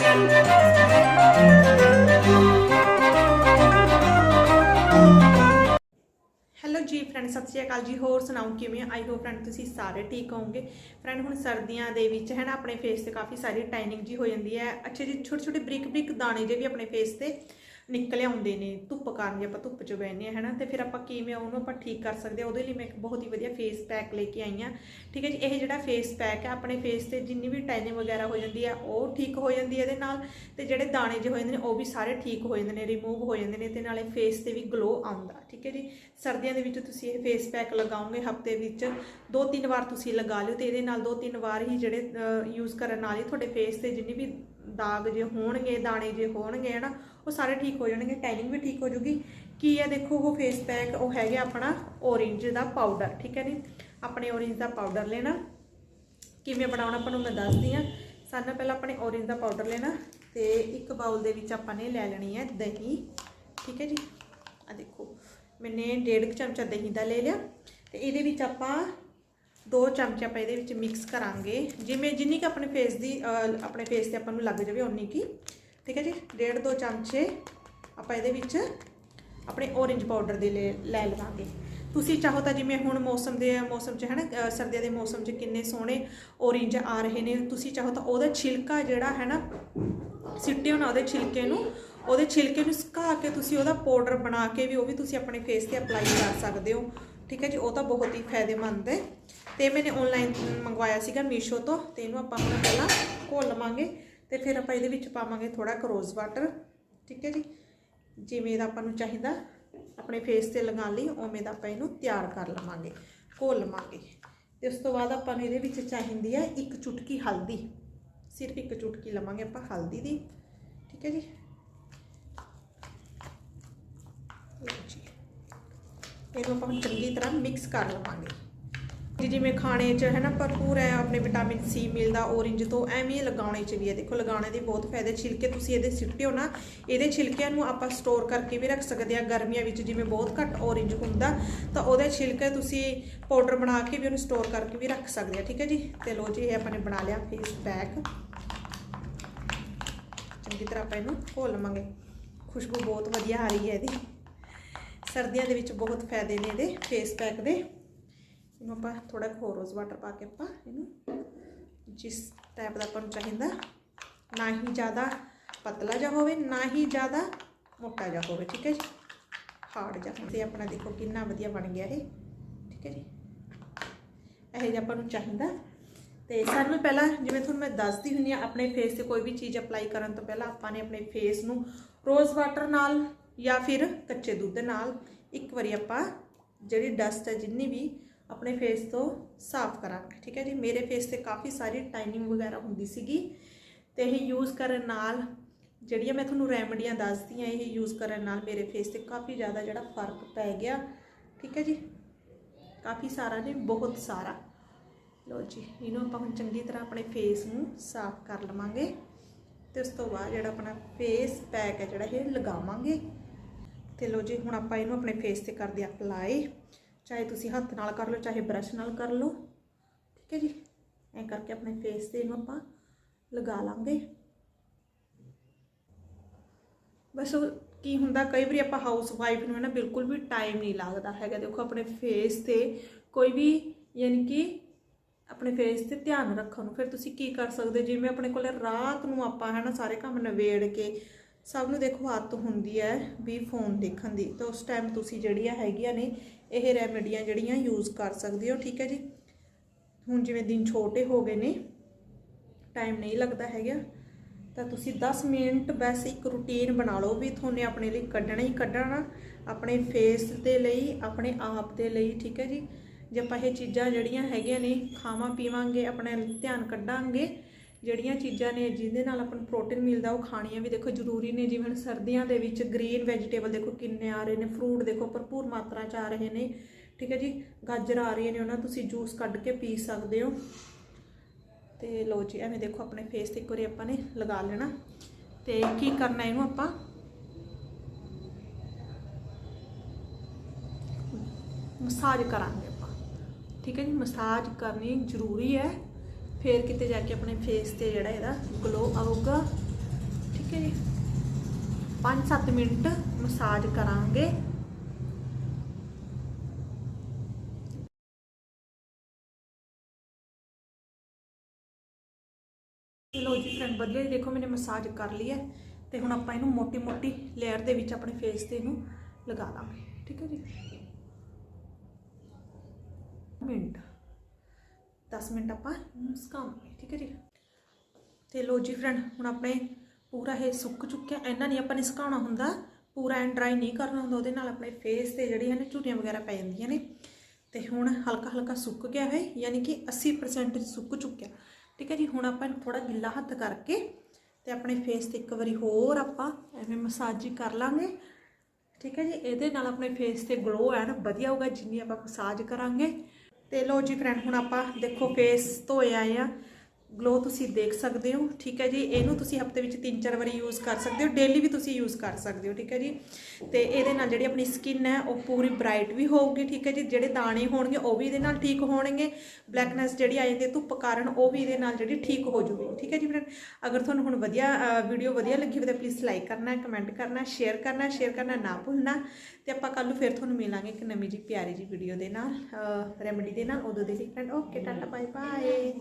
Hello ਜੀ friend ਸਤਿ ਸ਼੍ਰੀ ਅਕਾਲ ਜੀ। ਹੋਰ ਸੁਣਾਓ ਕਿਵੇਂ ਆਈ ਹੋਪ ਫਰੈਂਡ ਤੁਸੀਂ ਸਾਰੇ ਠੀਕ ਹੋਵੋਗੇ। ਫਰੈਂਡ ਹੁਣ ਸਰਦੀਆਂ ਦੇ ਵਿੱਚ ਹੈ ਨਾ, ਆਪਣੇ ਫੇਸ ਤੇ ਕਾਫੀ ਸਾਰੀ ਟਾਈਨਿੰਗ ਜੀ ਹੋ ਜਾਂਦੀ ਹੈ। ਅੱਛੇ ਜੀ ਛੋਟੇ ਛੋਟੇ ਬ੍ਰਿਕ ਬ੍ਰਿਕ ਦਾਣੇ ਜੇ ਵੀ ਆਪਣੇ ਫੇਸ ਤੇ ਨਿਕਲ ਆਉਂਦੇ ਨੇ, ਧੁੱਪ ਕਾਰਨ ਜੇ ਆਪਾਂ ਧੁੱਪ 'ਚ ਬੈਠਨੇ ਆ ਹੈ ਨਾ ਤੇ ਫਿਰ ਆਪਾਂ ਕਿਵੇਂ ਉਹਨੂੰ ਆਪਾਂ ਠੀਕ ਕਰ ਸਕਦੇ ਆ ਉਹਦੇ ਲਈ ਮੈਂ ਇੱਕ ਬਹੁਤ ਹੀ ਵਧੀਆ ਫੇਸ ਪੈਕ ਲੈ ਕੇ ਆਈ ਆ ਠੀਕ ਹੈ ਜੀ, ਇਹ ਜਿਹੜਾ ਫੇਸ ਪੈਕ ਹੈ, ਆਪਣੇ ਫੇਸ ਤੇ ਜਿੰਨੀ ਵੀ ਟਾਈਨਿੰਗ ਵਗੈਰਾ ਹੋ ਜਾਂਦੀ ਹੈ, ਉਹ ਠੀਕ ਹੋ ਜਾਂਦੀ ਹੈ ਇਹਦੇ ਨਾਲ। ਤੇ ਜਿਹੜੇ ਦਾਣੇ ਜਿਹੇ ਹੋ ਜਾਂਦੇ ਨੇ, ਉਹ ਵੀ ਸਾਰੇ ਠੀਕ ਹੋ ਜਾਂਦੇ ਨੇ ਰਿਮੂਵ ਹੋ ਜਾਂਦੇ ਨੇ ਤੇ ਨਾਲੇ ਫੇਸ ਤੇ ਵੀ ਗਲੋ ਆਉਂਦਾ। ਠੀਕ ਹੈ ਜੀ, ਸਰਦੀਆਂ ਦੇ ਵਿੱਚ ਤੁਸੀਂ ਇਹ ਫੇਸ ਪੈਕ ਲਗਾਓਗੇ ਹਫ਼ਤੇ ਵਿੱਚ, ਦੋ ਤਿੰਨ ਵਾਰ ਤੁਸੀਂ ਲਗਾ ਲਿਓ ਤੇ ਇਹਦੇ ਨਾਲ ਦੋ ਤਿੰਨ ਵਾਰ ਹੀ ਜਿਹੜੇ ਯੂਜ਼ ਕਰਨ ਨਾਲ ਹੀ ਤੁਹਾਡੇ ਫੇਸ ਤੇ ਜਿੰਨੀ ਵੀ ਦਾਗ ਜੇ ਹੋਣਗੇ, ਦਾਣੇ ਜੇ ਹੋਣਗੇ, ਹਨਾ ਉਹ ਸਾਰੇ ਠੀਕ ਹੋ ਜਾਣਗੇ ਟੈਨਿੰਗ ਵੀ ਠੀਕ ਹੋ ਜੂਗੀ ਕੀ ਹੈ ਦੇਖੋ, ਉਹ ਫੇਸ ਪੈਕ ਉਹ ਹੈਗਾ ਆਪਣਾ orange ਦਾ ਪਾਊਡਰ ਠੀਕ ਹੈ ਜੀ ਆਪਣੇ orange ਦਾ ਪਾਊਡਰ ਲੈਣਾ। ਕਿਵੇਂ ਬਣਾਉਣਾ ਆਪਾਂ ਨੂੰ ਮੈਂ ਦੱਸਦੀ ਆ ਸਾਨੂੰ ਪਹਿਲਾਂ ਆਪਣੇ orange ਦਾ ਪਾਊਡਰ ਲੈਣਾ ਤੇ ਇੱਕ ਬਾਉਲ ਦੇ ਵਿੱਚ ਆਪਾਂ ਨੇ ਲੈ ਲੈਣੀ ਹੈ ਦਹੀਂ, ਠੀਕ ਹੈ ਜੀ? ਆ ਦੇਖੋ, ਮੈਨੇ ਡੇਢ ਕੁ ਚਮਚਾ ਦਹੀਂ ਦਾ ਲੈ ਲਿਆ ਤੇ ਇਹਦੇ ਵਿੱਚ ਆਪਾਂ ਦੋ ਚਮਚੇ ਆਪਾਂ ਇਹਦੇ ਵਿੱਚ ਮਿਕਸ ਕਰਾਂਗੇ। ਜਿਵੇਂ ਜਿੰਨੀ ਕਿ ਆਪਣੇ ਫੇਸ ਦੀ ਆਪਣੇ ਫੇਸ ਤੇ ਆਪਾਂ ਨੂੰ ਲੱਗ ਜਾਵੇ ਉਨੀ ਕੀ ਠੀਕ ਹੈ ਜੀ, ਡੇਢ ਦੋ ਚਮਚੇ ਆਪਾਂ ਇਹਦੇ ਵਿੱਚ ਆਪਣੇ orange ਪਾਊਡਰ ਦੇ ਲੈ ਲੈ ਲਵਾਂਗੇ। ਤੁਸੀਂ ਚਾਹੋ ਤਾਂ ਜਿਵੇਂ ਹੁਣ ਮੌਸਮ ਦੇ ਮੌਸਮ 'ਚ ਹੈ ਨਾ ਸਰਦੀਆਂ ਦੇ ਮੌਸਮ 'ਚ ਕਿੰਨੇ ਸੋਹਣੇ orange ਆ ਰਹੇ ਨੇ, ਤੁਸੀਂ ਚਾਹੋ ਤਾਂ ਉਹਦਾ ਛਿਲਕਾ ਜਿਹੜਾ ਹੈ ਨਾ, ਸਿੱਟਿਓ ਨਾ ਉਹਦੇ ਛਿਲਕੇ ਨੂੰ, ਉਹਦੇ ਛਿਲਕੇ ਨੂੰ ਸੁਕਾ ਕੇ ਤੁਸੀਂ ਉਹਦਾ ਪਾਊਡਰ ਬਣਾ ਕੇ ਵੀ ਉਹ ਵੀ ਤੁਸੀਂ ਆਪਣੇ ਫੇਸ ਤੇ ਅਪਲਾਈ ਕਰ ਸਕਦੇ ਹੋ। ਠੀਕ ਹੈ ਜੀ, ਉਹ ਤਾਂ ਬਹੁਤ ਹੀ ਫਾਇਦੇਮੰਦ ਹੈ। ਤੇ ਮੈਨੇ ਆਨਲਾਈਨ ਮੰਗਵਾਇਆ ਸੀਗਾ ਮੀਸ਼ੋ ਤੋਂ, ਤੇ ਇਹਨੂੰ ਆਪਾਂ ਹੁਣ ਪਹਿਲਾਂ ਘੋਲ ਲਵਾਂਗੇ। ਤੇ ਫਿਰ ਆਪਾਂ ਇਹਦੇ ਵਿੱਚ ਪਾਵਾਂਗੇ ਥੋੜਾ ਕਰੋਜ਼ ਵਾਟਰ, ਠੀਕ ਹੈ ਜੀ। ਜਿਵੇਂ ਦਾ ਆਪਾਂ ਨੂੰ ਚਾਹੀਦਾ, ਆਪਣੇ ਫੇਸ ਤੇ ਲਗਾਉਣ ਲਈ ਉਵੇਂ ਦਾ ਆਪਾਂ ਇਹਨੂੰ ਤਿਆਰ ਕਰ ਲਵਾਂਗੇ, ਘੋਲ ਲਵਾਂਗੇ। ਤੇ ਉਸ ਤੋਂ ਬਾਅਦ ਆਪਾਂ ਨੂੰ ਇਹਦੇ ਵਿੱਚ ਚਾਹੀਦੀ ਹੈ ਇੱਕ ਚੁਟਕੀ ਹਲਦੀ, ਸਿਰਫ ਇੱਕ ਚੁਟਕੀ ਲਵਾਂਗੇ ਆਪਾਂ ਹਲਦੀ ਦੀ, ਠੀਕ ਹੈ ਜੀ। ਇਹਨੂੰ ਆਪਾਂ ਚੰਗੀ ਤਰ੍ਹਾਂ ਮਿਕਸ ਕਰ ਲਵਾਂਗੇ। ਜਿਵੇਂ ਖਾਣੇ 'ਚ ਹੈ ਨਾ ਭਰਪੂਰ ਹੈ, ਆਪਣੇ ਵਿਟਾਮਿਨ ਸੀ ਮਿਲਦਾ, orange ਤੋਂ ਐਵੇਂ ਹੀ ਲਗਾਉਣੇ 'ਚ ਵੀ ਹੈ। ਦੇਖੋ, ਲਗਾਉਣੇ ਦੇ ਬਹੁਤ ਫਾਇਦੇ। ਛਿਲਕੇ ਤੁਸੀਂ ਇਹਦੇ ਸਿੱਟਿਓ ਨਾ, ਇਹਦੇ ਛਿਲਕਿਆਂ ਨੂੰ ਆਪਾਂ ਸਟੋਰ ਕਰਕੇ ਵੀ ਰੱਖ ਸਕਦੇ ਆ ਗਰਮੀਆਂ ਵਿੱਚ ਜਿਵੇਂ ਬਹੁਤ ਘੱਟ orange ਹੁੰਦਾ, ਤਾਂ ਉਹਦੇ ਛਿਲਕੇ ਤੁਸੀਂ ਪਾਊਡਰ ਬਣਾ ਕੇ ਵੀ ਉਹਨੂੰ ਸਟੋਰ ਕਰਕੇ ਵੀ ਰੱਖ ਸਕਦੇ ਆ ਠੀਕ ਹੈ ਜੀ? ਤੇ ਲੋ ਜੀ, ਇਹ ਆਪਾਂ ਨੇ ਬਣਾ ਲਿਆ ਫੇਸ ਪੈਕ ਚੰਗੀ ਤਰ੍ਹਾਂ ਆਪਾਂ ਇਹਨੂੰ ਘੋਲ ਲਵਾਂਗੇ। ਖੁਸ਼ਬੂ ਬਹੁਤ ਵਧੀਆ ਆ ਰਹੀ ਹੈ ਇਹਦੀ। ਸਰਦੀਆਂ ਦੇ ਵਿੱਚ ਬਹੁਤ ਫਾਇਦੇ ਨੇ ਇਹਦੇ ਫੇਸ ਪੈਕ ਦੇ। ਇਹਨੂੰ ਆਪਾਂ ਥੋੜਾ ਹੋਰ ਰੋਜ਼ ਵਾਟਰ ਪਾ ਕੇ ਆਪਾਂ ਇਹਨੂੰ ਜਿਸ ਟਾਈਪ ਦਾ ਆਪਾਂ ਨੂੰ ਚਾਹੀਦਾ, ਨਾ ਹੀ ਜ਼ਿਆਦਾ ਪਤਲਾ ਜਿਹਾ ਹੋਵੇ, ਨਾ ਹੀ ਜ਼ਿਆਦਾ ਮੋਟਾ ਜਿਹਾ ਹੋਵੇ, ਠੀਕ ਹੈ ਜੀ? ਹਾਰਡ ਜਿਹਾ ਤੇ ਆਪਣਾ ਦੇਖੋ ਕਿੰਨਾ ਵਧੀਆ ਬਣ ਗਿਆ ਇਹ, ਠੀਕ ਹੈ ਜੀ? ਇਹ ਜਿਹਾ ਆਪਾਂ ਨੂੰ ਚਾਹੀਦਾ। ਤੇ ਸਾਨੂੰ ਪਹਿਲਾਂ ਜਿਵੇਂ ਤੁਹਾਨੂੰ ਮੈਂ ਦੱਸਦੀ ਹੁੰਦੀ ਆ ਆਪਣੇ ਫੇਸ ਤੇ ਕੋਈ ਵੀ ਚੀਜ਼ ਅਪਲਾਈ ਕਰਨ ਤੋਂ ਪਹਿਲਾਂ ਆਪਾਂ ਨੇ ਆਪਣੇ ਫੇਸ ਨੂੰ ਰੋਜ਼ ਵਾਟਰ ਨਾਲ ਜਾਂ ਫਿਰ ਕੱਚੇ ਦੁੱਧ ਨਾਲ ਇੱਕ ਵਾਰੀ ਆਪਾਂ ਜਿਹੜੀ ਡਸਟ ਹੈ, ਜਿੰਨੀ ਵੀ ਆਪਣੇ ਫੇਸ ਤੋਂ ਸਾਫ਼ ਕਰਾਂਗੇ, ਠੀਕ ਹੈ ਜੀ? ਮੇਰੇ ਫੇਸ ਤੇ ਕਾਫੀ ਸਾਰੀ ਟਾਈਨਿੰਗ ਵਗੈਰਾ ਹੁੰਦੀ ਸੀਗੀ ਤੇ ਇਹ ਯੂਜ਼ ਕਰਨ ਨਾਲ ਜਿਹੜੀਆਂ ਮੈਂ ਤੁਹਾਨੂੰ ਰੈਮਡੀਆਂ ਦੱਸਦੀ ਆ ਇਹ ਯੂਜ਼ ਕਰਨ ਨਾਲ ਮੇਰੇ ਫੇਸ ਤੇ ਕਾਫੀ ਜ਼ਿਆਦਾ ਜਿਹੜਾ ਫ਼ਰਕ ਪੈ ਗਿਆ, ਠੀਕ ਹੈ ਜੀ? ਕਾਫੀ ਸਾਰਾ ਨਹੀਂ ਬਹੁਤ ਸਾਰਾ। ਲੋ ਜੀ, ਇਹਨੂੰ ਆਪਾਂ ਹੁਣ ਚੰਗੀ ਤਰ੍ਹਾਂ ਆਪਣੇ ਫੇਸ ਨੂੰ ਸਾਫ਼ ਕਰ ਲਵਾਂਗੇ ਤੇ ਉਸ ਤੋਂ ਬਾਅਦ ਜਿਹੜਾ ਆਪਣਾ ਫੇਸ ਪੈਕ ਹੈ ਜਿਹੜਾ ਇਹ ਲਗਾਵਾਂਗੇ। ਤੇ ਲੋ ਜੀ, ਹੁਣ ਆਪਾਂ ਇਹਨੂੰ ਆਪਣੇ ਫੇਸ ਤੇ ਕਰਦੇ ਅਪਲਾਈ ਚਾਹੇ ਤੁਸੀਂ ਹੱਥ ਨਾਲ ਕਰ ਲਓ, ਚਾਹੇ ਬ੍ਰਸ਼ ਨਾਲ ਕਰ ਲਓ। ਠੀਕ ਹੈ ਜੀ? ਐਂ ਕਰਕੇ ਆਪਣੇ ਫੇਸ ਤੇ ਇਹਨੂੰ ਆਪਾਂ ਲਗਾ ਲਾਂਗੇ। ਬਸ ਕੀ ਹੁੰਦਾ, ਕਈ ਵਾਰੀ ਆਪਾਂ ਹਾਊਸ ਵਾਈਫ ਨੂੰ ਹੈ ਨਾ, ਬਿਲਕੁਲ ਵੀ ਟਾਈਮ ਨਹੀਂ ਲੱਗਦਾ ਹੈਗਾ। ਦੇਖੋ, ਆਪਣੇ ਫੇਸ ਤੇ ਕੋਈ ਵੀ ਯਾਨੀ ਕਿ ਆਪਣੇ ਫੇਸ ਤੇ ਧਿਆਨ ਰੱਖਣ ਨੂੰ, ਫਿਰ ਤੁਸੀਂ ਕੀ ਕਰ ਸਕਦੇ? ਜਿਵੇਂ ਆਪਣੇ ਕੋਲੇ ਰਾਤ ਨੂੰ ਆਪਾਂ ਹੈ ਨਾ, ਸਾਰੇ ਕੰਮ ਨਵੇੜ ਕੇ ਸਭ ਨੂੰ ਦੇਖੋ ਹੱਤ ਹੁੰਦੀ ਹੈ ਵੀ ਫੋਨ ਦੇਖਣ ਦੀ। ਤਾਂ ਉਸ ਟਾਈਮ ਤੁਸੀਂ ਜਿਹੜੀਆਂ ਹੈਗੀਆਂ ਨੇ, ਇਹ ਰੈਮੇਡੀਆਂ ਜਿਹੜੀਆਂ ਯੂਜ਼ ਕਰ ਸਕਦੇ ਹੋ, ਠੀਕ ਹੈ ਜੀ? ਹੁਣ ਜਿਵੇਂ ਦਿਨ ਛੋਟੇ ਹੋ ਗਏ ਨੇ ਟਾਈਮ ਨਹੀਂ ਲੱਗਦਾ ਹੈਗਾ, ਤਾਂ ਤੁਸੀਂ 10 ਮਿੰਟ ਬਸ ਇੱਕ ਰੁਟੀਨ ਬਣਾ ਲਓ ਵੀ ਤੁਹਾਨੂੰ ਆਪਣੇ ਲਈ ਕੱਢਣਾ ਹੀ ਕੱਢਣਾ, ਆਪਣੇ ਫੇਸ ਦੇ ਲਈ, ਆਪਣੇ ਆਪ ਦੇ ਲਈ, ਠੀਕ ਹੈ ਜੀ? ਜੇ ਆਪਾਂ ਇਹ ਚੀਜ਼ਾਂ ਜਿਹੜੀਆਂ ਹੈਗੀਆਂ ਨੇ ਖਾਵਾਂ ਪੀਵਾਂਗੇ ਆਪਣੇ ਧਿਆਨ ਕੱਢਾਂਗੇ ਜਿਹੜੀਆਂ ਚੀਜ਼ਾਂ ਨੇ, ਜਿਹਦੇ ਨਾਲ ਆਪਾਂ ਨੂੰ ਪ੍ਰੋਟੀਨ ਮਿਲਦਾ, ਉਹ ਖਾਣੀਆਂ ਵੀ ਦੇਖੋ ਜ਼ਰੂਰੀ ਨੇ। ਜਿਵੇਂ ਸਰਦੀਆਂ ਦੇ ਵਿੱਚ ਗ੍ਰੀਨ ਵੈਜੀਟੇਬਲ ਦੇਖੋ ਕਿੰਨੇ ਆ ਰਹੇ ਨੇ ਫਰੂਟ ਦੇਖੋ ਭਰਪੂਰ ਮਾਤਰਾ ਚ ਆ ਰਹੇ ਨੇ। ਠੀਕ ਹੈ ਜੀ? ਗਾਜਰ ਆ ਰਹੀਆਂ ਨੇ ਉਹਨਾਂ ਤੁਸੀਂ ਜੂਸ ਕੱਢ ਕੇ ਪੀ ਸਕਦੇ ਹੋ। ਤੇ ਲੋ ਜੀ, ਐਵੇਂ ਦੇਖੋ ਆਪਣੇ ਫੇਸ ਤੇ ਇੱਕ ਵਾਰੀ ਆਪਾਂ ਨੇ ਲਗਾ ਲੈਣਾ। ਤੇ ਕੀ ਕਰਨਾ ਇਹਨੂੰ ਆਪਾਂ? ਮਸਾਜ ਕਰਾਂਗੇ ਆਪਾਂ। ਠੀਕ ਹੈ ਜੀ? ਮਸਾਜ ਕਰਨੀ ਜ਼ਰੂਰੀ ਹੈ। ਫਿਰ ਕਿਤੇ ਜਾ ਕੇ ਆਪਣੇ ਫੇਸ ਤੇ ਜਿਹੜਾ ਇਹਦਾ ਗਲੋ ਆਊਗਾ। ਠੀਕ ਹੈ ਜੀ। 5-7 ਮਿੰਟ ਮਸਾਜ ਕਰਾਂਗੇ। ਲੋ ਜੀ ਫਰੈਂਡ ਵਧੀਆ ਜੀ, ਦੇਖੋ ਮੈਨੇ ਮਸਾਜ ਕਰ ਲਈ ਹੈ ਤੇ ਹੁਣ ਆਪਾਂ ਇਹਨੂੰ ਮੋਟੀ ਮੋਟੀ ਲੇਅਰ ਦੇ ਵਿੱਚ ਆਪਣੇ ਫੇਸ ਤੇ ਇਹਨੂੰ ਲਗਾ ਦਾਂਗੇ। ਠੀਕ ਹੈ ਜੀ। ਮਿੰਟ। 10 ਮਿੰਟ ਆਪਾਂ ਸੁਕਾਵਾਂਗੇ, ਠੀਕ ਹੈ ਜੀ? ਤੇ ਲੋ ਜੀ ਫਰੈਂਡ ਹੁਣ ਆਪਣੇ ਪੂਰਾ ਇਹ ਸੁੱਕ ਚੁੱਕਿਆ, ਇਹਨਾਂ ਨਹੀਂ ਆਪਾਂ ਨੇ ਸੁਕਾਉਣਾ ਹੁੰਦਾ, ਪੂਰਾ ਐਂਡ ਡਰਾਈ ਨਹੀਂ ਕਰਨਾ ਹੁੰਦਾ, ਉਹਦੇ ਨਾਲ ਆਪਣੇ ਫੇਸ ਤੇ ਜਿਹੜੀਆਂ ਨੇ ਝੁੱਟੀਆਂ ਵਗੈਰਾ ਪੈ ਜਾਂਦੀਆਂ ਨੇ। ਤੇ ਹੁਣ ਹਲਕਾ ਹਲਕਾ ਸੁੱਕ ਗਿਆ ਹੈ ਯਾਨੀ ਕਿ 80% ਸੁੱਕ ਚੁੱਕਿਆ, ਠੀਕ ਹੈ ਜੀ? ਹੁਣ ਆਪਾਂ ਇਹਨੂੰ ਥੋੜਾ ਗਿੱਲਾ ਹੱਥ ਕਰਕੇ ਤੇ ਆਪਣੇ ਫੇਸ ਤੇ ਇੱਕ ਵਾਰੀ ਹੋਰ ਆਪਾਂ ਐਵੇਂ ਮਸਾਜ ਹੀ ਕਰ ਲਾਂਗੇ, ਠੀਕ ਹੈ ਜੀ? ਇਹਦੇ ਨਾਲ ਆਪਣੇ ਫੇਸ ਤੇ ਗਲੋ ਐਨ ਵਧੀਆ ਹੋਊਗਾ, ਜਿੰਨੀ ਆਪਾਂ ਮਸਾਜ ਕਰਾਂਗੇ। ਤੇ ਲੋ ਜੀ ਫਰੈਂਡ ਹੁਣ ਆਪਾਂ ਦੇਖੋ ਫੇਸ ਧੋਏ ਆਏ ਆ। ਗਲੋ ਤੁਸੀਂ ਦੇਖ ਸਕਦੇ ਹੋ, ਠੀਕ ਹੈ ਜੀ? ਇਹਨੂੰ ਤੁਸੀਂ ਹਫ਼ਤੇ ਵਿੱਚ 3-4 ਵਾਰੀ ਯੂਜ਼ ਕਰ ਸਕਦੇ ਹੋ ਡੇਲੀ ਵੀ ਤੁਸੀਂ ਯੂਜ਼ ਕਰ ਸਕਦੇ ਹੋ, ਠੀਕ ਹੈ ਜੀ? ਤੇ ਇਹਦੇ ਨਾਲ ਜਿਹੜੀ ਆਪਣੀ ਸਕਿਨ ਹੈ, ਉਹ ਪੂਰੀ ਬ੍ਰਾਈਟ ਵੀ ਹੋਊਗੀ, ਠੀਕ ਹੈ ਜੀ? ਜਿਹੜੇ ਦਾਣੇ ਹੋਣਗੇ, ਉਹ ਵੀ ਇਹਦੇ ਨਾਲ ਠੀਕ ਹੋਣਗੇ। ਬਲੈਕਨੈਸ ਜਿਹੜੀ ਆ ਜਾਂਦੀ ਹੈ, ਧੁੱਪ ਕਾਰਨ ਉਹ ਵੀ ਇਹਦੇ ਨਾਲ ਜਿਹੜੀ ਠੀਕ ਹੋ ਜੂਗੀ, ਠੀਕ ਹੈ ਜੀ ਫਰੈਂਡ ਅਗਰ ਤੁਹਾਨੂੰ ਹੁਣ ਵਧੀਆ ਵੀਡੀਓ ਵਧੀਆ ਲੱਗੀ ਹੋਵੇ ਤਾਂ ਪਲੀਜ਼ ਲਾਈਕ ਕਰਨਾ ਕਮੈਂਟ ਕਰਨਾ ਸ਼ੇਅਰ ਕਰਨਾ ਸ਼ੇਅਰ ਕਰਨਾ ਨਾ ਭੁੱਲਣਾ। ਤੇ ਆਪਾਂ ਕੱਲ ਨੂੰ ਫਿਰ ਤੁਹਾਨੂੰ ਮਿਲਾਂਗੇ ਇੱਕ ਨਵੀਂ ਜੀ ਪਿਆਰੀ ਜੀ ਵੀਡੀਓ ਦੇ ਨਾਲ ਰੈਮਡੀ ਦੇ ਨਾਲ। ਉਦੋਂ ਦੇ ਲਈ friend okay tata bye bye